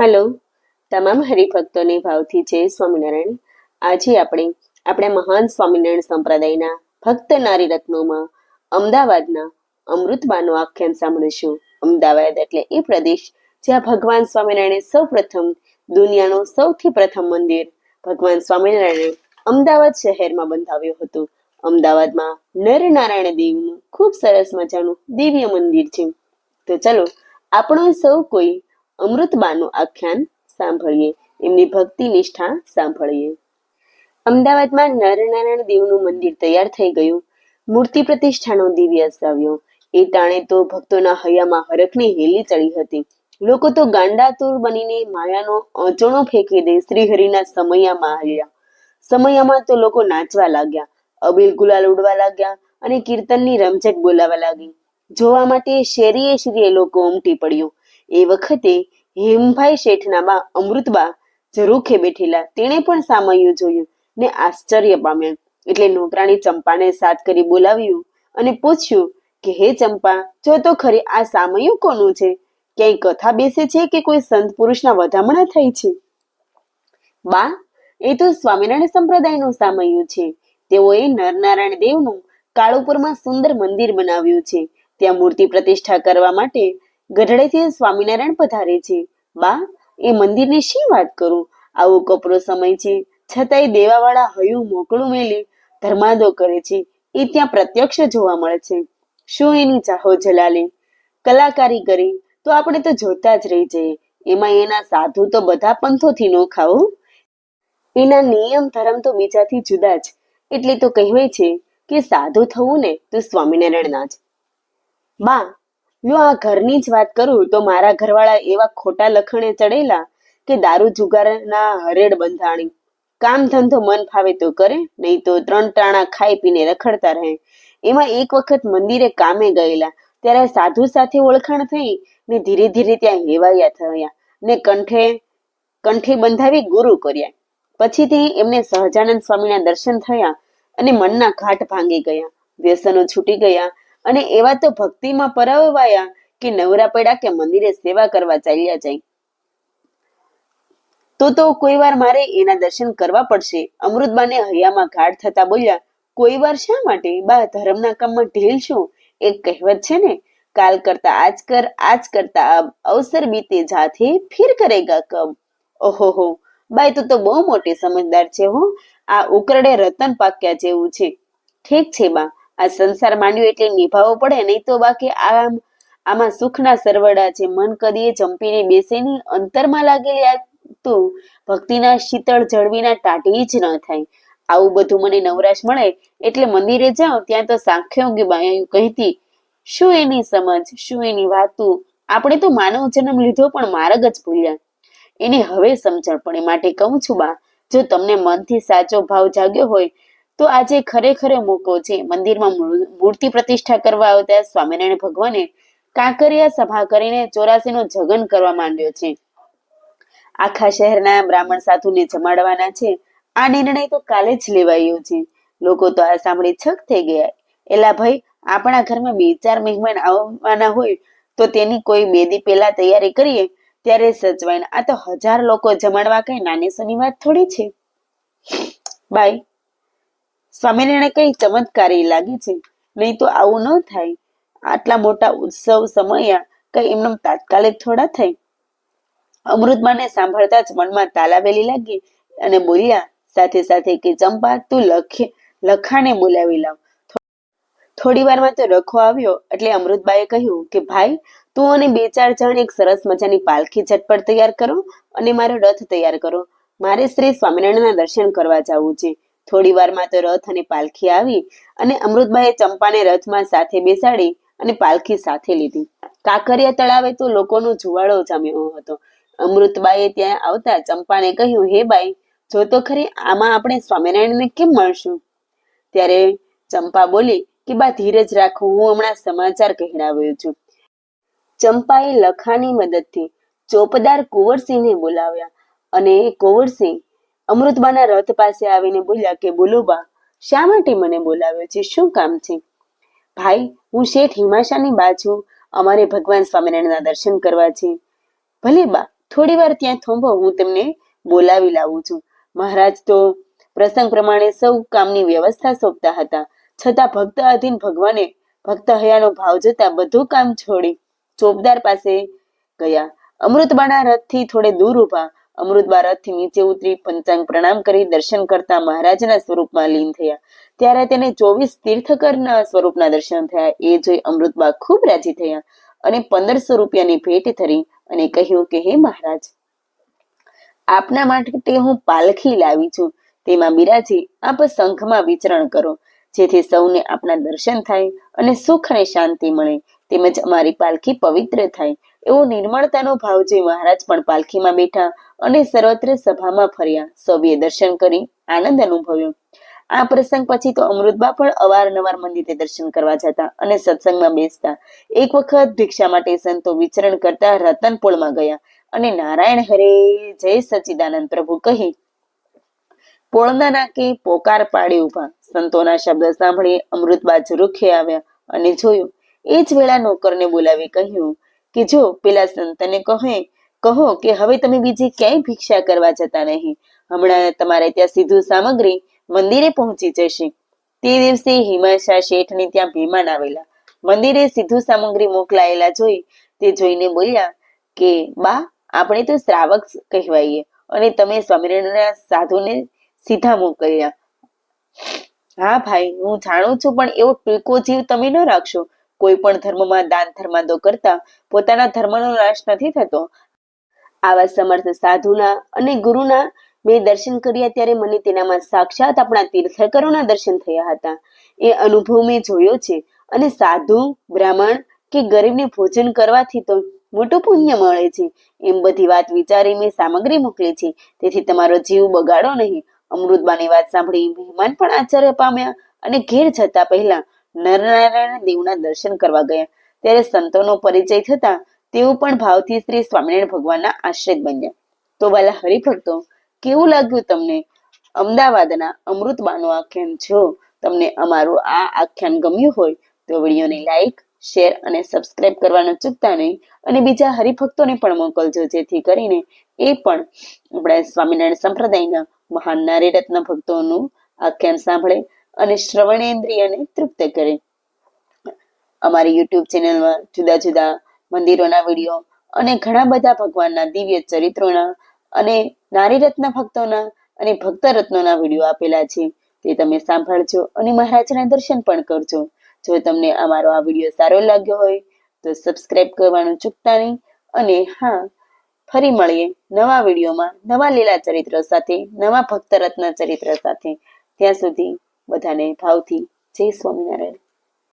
Hello. તમામ હરિભક્તોને ભાવથી જય સ્વામિનારાયણ. આજે આપણે આપણા મહાન સ્વામિનારાયણ સંપ્રદાયના ભક્ત નારી રત્નોમાં અમદાવાદના અમૃતબાનું આખ્યાન સાંભળીશું. અમદાવાદ એટલે એ પ્રદેશ જ્યાં ભગવાન સ્વામિનારાયણે સૌ પ્રથમ દુનિયાનું સૌથી પ્રથમ મંદિર ભગવાન સ્વામિનારાયણે અમદાવાદ શહેરમાં બંધાવ્યું હતું. અમદાવાદમાં નરનારાયણ દેવનું ખૂબ સરસ મજાનું દિવ્ય મંદિર છે. તો ચલો, આપણો સૌ કોઈ અમૃતબાનું આખ્યાન સાંભળીએ. એમની ભક્તિ નિષ્ઠા સાંભળીએ. અમદાવાદમાં નરનારાયણ દેવનું મંદિર તૈયાર થઈ ગયું. મૂર્તિ પ્રતિષ્ઠાનો દિવ્યસ આવ્યો એ ટાણે તો ભક્તોના હૈયામાં હરખની હેલી ચડી હતી. લોકો તો ગાંડાતુર બનીને માયાનો અચણો ફેંકી દે શ્રીહરિના સમયામાં આવ્યા. સમયામાં તો લોકો નાચવા લાગ્યા, અબીલ ગુલાલ ઉડવા લાગ્યા અને કીર્તનની રમઝટ બોલાવા લાગી. જોવા માટે શેરીએ શેરીએ લોકો ઉમટી પડ્યું. એ વખતે હેમભાઈ શેઠના બા અમૃતબા ઝરૂખે બેઠેલા. તેણે પણ સામયું જોયું ને આશ્ચર્ય પામ્યા. એટલે નોકરાણી ચંપાને સાથ કરી બોલાવ્યું અને પૂછ્યું કે, હે ચંપા, જો તો ખરી આ સામયું કોનું છે? ક્યાંય કથા બેસે છે કે કોઈ સંત પુરુષના વધામણા થાય છે? બા, એ તો સ્વામિનારાયણ સંપ્રદાયનું સામયું છે. તેઓએ નરનારાયણ દેવનું કાળુપુરમાં સુંદર મંદિર બનાવ્યું છે. ત્યાં મૂર્તિ પ્રતિષ્ઠા કરવા માટે ગઢડેથી સ્વામિનારાયણ પધારે છે. બા, એ મંદિરની શી વાત કરું? આવો કપરો સમય છે. છતાંય દેવાવાળા હયું મોકળું મેલી, ધર્માદો કરે છે. એ ત્યાં પ્રત્યક્ષ જોવા મળે છે. શું એની ચાહો જલાલી? કલાકારી કરી, તો આપણે તો જોતા જ રહી જઈએ. એમાં એના સાધુ તો બધા પંથોથી નો ખાવું એના નિયમ ધર્મ તો બીજાથી જુદા જ. એટલે તો કહેવાય છે કે સાધુ થવું ને તો સ્વામિનારાયણના જ. બા જો આ ઘરની જ વાત કરું. તો મારા ઘરવાળા એવા ખોટા લખણે ચડેલા કે દારૂ જુગારના હરેડ બંધાણી. કામ ધંધો મન ફાવે તો કરે, નહીં તો ત્રણ ટાણા ખાઈ પીને રખડતા રહે. એમાં એક વખત મંદિરે કામે ગયેલા. ત્યારે સાધુ સાથે ઓળખાણ થઈ ને ધીરે ધીરે ત્યાં હેવાયા થયા ને કંઠે કંઠે બંધાવી ગુરુ કર્યા. પછીથી એમને સહજાનંદ સ્વામીના દર્શન થયા અને મનના ઘાટ ભાંગી ગયા. વ્યસનો છૂટી ગયા અને એવા તો ભક્તિમાં પરાવાયા કે નવરા પડ્યા કે મંદિરે સેવા કરવા ચાલ્યા જાય. તો તો કોઈ વાર મારે એના દર્શન કરવા પડશે. અમૃતબાને હૈયામાં ઘાટ થતા બોલ્યા, કોઈ વાર શા માટે? બા, ધર્મના કામમાં ઢીલ છું? એક કહેવત છે ને, કાલ કરતા આજ કર, આજ કરતા અબ, અવસર બીતે જાથે, ફિર કરેગા કબ. ઓહો બાઈ તું તો બહુ મોટી સમજદાર છે હો. આ ઉકરડે રતન પાક્યા જેવું છે. ઠીક છે બા આ સંસાર માંડ્યો એટલે નિભાવવો પડે, નહીં તો બાકી આમ, આમાં સુખના સરવડા છે. મન કદીએ જંપીને બેસે અંતરમાં લાગેલી આ તો ભક્તિના શીતળ જળવીના ટાટવી જ ન થાય. આવું બધું મને નવરાશ મળે એટલે મંદિરે જાઉં, ત્યાં તો સાંખ્યોગી બાયું કહેતી, શું એની સમજ? શું એની વાતું? આપણે તો માનવ જન્મ લીધો પણ માર્ગ જ ભૂલ્યા. એને હવે સમજણ પડે. માટે કહું છું બા, જો તમને મનથી સાચો ભાવ જાગ્યો હોય તો આજે ખરેખર મોકો છે. મંદિરમાં મૂર્તિ પ્રતિષ્ઠા કરવા આવતા સ્વામિનારાયણ ભગવાને કાંકરિયા સભા કરીને ચોરાસીનો જગન કરવા માંડ્યો છે. આખા શહેરના બ્રાહ્મણ સાધુને જમાડવાના છે. આ નિર્ણય તો કાલે જ લેવાયો છે. લોકો તો આ સાંભળી છક થઈ ગયા. એલા ભાઈ, આપણા ઘરમાં બે ચાર મહેમાન આવવાના હોય તો તેની કોઈ બે દી પહેલા તૈયારી કરીએ. ત્યારે સચવાય આ તો હજાર લોકો જમાડવા કઈ નાની સની વાત થોડી છે. બાય. સ્વામિનારાયણ કઈ ચમત્કારી લાગે છે? નહીં તો આવું ન થાય. આટલા મોટા ઉત્સવ સમયા કઈ એમનો તાત્કાલિક થોડા થાય? અમૃતમાને સાંભળતા જ મનમાં તાલાવેલી લાગી અને બોલ્યા, સાથે સાથે કે ચંપા, તું લખે લખાને બોલાવી લાવ. થોડી વારમાં તો રખો આવ્યો એટલે અમૃતબાએ કહ્યું કે, ભાઈ, તું અને બે ચાર જણ એક સરસ મજાની પાલખી ઝટપટ તૈયાર કરો અને મારો રથ તૈયાર કરો. મારે શ્રી સ્વામિનારાયણના દર્શન કરવા જવું છે. થોડી વારમાં તો રથ અને પાલખી આવી અને અમૃતબાએ ચંપાને રથમાં સાથે બેસાડી અને પાલખી સાથે લીધી. કાંકરિયા તળાવે તો લોકોનો જુવાળો જામ્યો હતો. અમૃતબાએ ત્યાં આવતા ચંપાને કહ્યું, હે બાઈ, જો તો ખરી આમાં આપણે સ્વામિનારાયણને કેમ મળશું? ત્યારે ચંપા બોલી કે, બા, ધીરજ રાખો, હું હમણાં સમાચાર કહેડાવ્યો છું. ચંપાએ લખાની મદદથી ચોપદાર કુંવરસિંહને બોલાવ્યા અને કુંવરસિંહ અમૃતબાના રથ પાસે આવીને બોલ્યા કે બોલો બા શા માટે મને બોલાવ્યો છે? શું કામ છે? ભાઈ, હું શેઠ હિમાશાની બાજુ અમારે ભગવાન સ્વામિનારાયણના દર્શન કરવા છે. ભલે બા, થોડી વાર ત્યાં થોંભો, હું તમને બોલાવી લાવું છું. મહારાજ તો પ્રસંગ પ્રમાણે સૌ કામની વ્યવસ્થા સોંપતા હતા. છતાં ભક્ત અધીન ભગવાને ભક્ત હયાનો ભાવ જોતા બધું કામ છોડી ચોપદાર પાસે ગયા. અમૃતબાના રથથી થોડે દૂર ઊભા અમૃતબા રથથી નીચે ઉતરી પંચાંગ પ્રણામ કરી દર્શન કરતા મહારાજના સ્વરૂપમાં લીન થયા. ત્યારે તેને ચોવીસ તીર્થકરના સ્વરૂપના દર્શન થયા. એ જોઈ અમૃતબા ખૂબ રાજી થયા અને પંદરસો રૂપિયાની ભેટ ધરી અને કહ્યું કે, હે મહારાજ, આપના માટે હું પાલખી લાવી છું. તેમાં બિરાજી, આપ સંઘમાં વિચરણ કરો. જેથી સૌને આપના દર્શન થાય અને સુખ અને શાંતિ મળે. તેમજ અમારી પાલખી પવિત્ર થાય. એવો નિર્મળતાનો ભાવ જોઈ મહારાજ પણ પાલખીમાં બેઠા અને સર્વત્ર સભામાં ફર્યા. સૌએ દર્શન કરી, આનંદ અનુભવ્યો. આ પ્રસંગ પછી તો અમૃતબા પણ અવારનવાર મંદિરે દર્શન કરવા જતા અને સત્સંગમાં બેસતા. એક વખત ભિક્ષા માટે સંતો વિચરણ કરતા રતનપોળમાં ગયા અને નારાયણ હરે જય સચિદાનંદ પ્રભુ કહી, પોળના નાકે પોકાર પાડી ઊભા સંતોના શબ્દ સાંભળી અમૃતબા ઝરૂખે આવ્યા અને જોયું, એ જ વેળા નોકરને બોલાવી કહ્યું કે, જો પેલા સંતને કહે કહો કે હવે તમે બીજી ક્યાંય ભિક્ષા કરવા જતા નહીં. હમણાં તમારે ત્યાં સીધું સામગ્રી મંદિરે પહોંચી જશે. તે દિવસે હિમાશા શેઠની ત્યાં મહેમાન આવેલા. મંદિરે સીધું સામગ્રી મોકલાયેલા જોઈ તે જોઈને બોલ્યા કે, બા, આપણે તો શ્રાવક કહેવાઈએ અને તમે સ્વામિનારાયણના સાધુને સીધા મોકલ્યા. હા ભાઈ, હું જાણું છું, પણ એવો ટૂંકો જીવ તમે ન રાખશો. કોઈ પણ ધર્મમાં દાન ધર્માંદો કરતા પોતાના ધર્મનો નાશ નથી થતો. આવા સમર્થ સાધુના અને ગુરુના મેં દર્શન કર્યા ત્યારે મને તેનામાં સાક્ષાત આપણા તીર્થકરોના દર્શન થયા હતા. એ અનુભવ મેં જોયો છે અને સાધુ, બ્રાહ્મણ કે ગરીબને ભોજન કરવાથી તો મોટું પુણ્ય મળે છે. એમ બધી વાત વિચારી મેં સામગ્રી મોકલી છે. તેથી તમારો જીવ બગાડો નહીં. અમૃતબાની વાત સાંભળી મહેમાન પણ આશ્ચર્ય પામ્યા અને ઘેર જતા પહેલા નરનારાયણ દેવના દર્શન કરવા ગયા. ત્યારે સંતોનો પરિચય થતા તેઓ પણ ભાવથી શ્રી સ્વામિનારાયણ ભગવાનના આશ્રિત બન્યા. તો વાલા હરિભક્તો, કેવું લાગ્યું તમને? અમદાવાદના અમૃતબાનું આખ્યાન જો તમને અમારું આ આખ્યાન ગમ્યું હોય, તો વિડીયોને લાઈક, શેર અને સબસ્ક્રાઇબ કરવાનું ચૂકતા નહીં. અને બીજા હરિભક્તોને પણ મોકલજો, જેથી કરીને એ પણ આપણા સ્વામિનારાયણ સંપ્રદાયના મહાન નારી રત્ન ભક્તોનું આખ્યાન સાંભળે અને શ્રવણેન્દ્રિયને તૃપ્ત કરે. અમારી યુટ્યુબ ચેનલમાં જુદા જુદા મંદિરોના વીડિયો અને ઘણા બધા ભગવાનના દિવ્ય ચરિત્રોના અને નારી રત્ન ભક્તોના અને ભક્ત રત્નોના વીડિયો આપેલા છે. તે તમે સાંભળજો અને મહારાજના દર્શન પણ કરજો. જો તમને અમારો આ વીડિયો સારો લાગ્યો હોય, તો સબસ્ક્રાઇબ કરવાનું ચૂકતા નહીં અને હા, ફરી મળીએ નવા વિડીયોમાં નવા લીલા ચરિત્ર સાથે, નવા ભક્ત રત્ન ચરિત્ર સાથે. ત્યાં સુધી બધાને ભાવથી જય સ્વામિનારાયણ.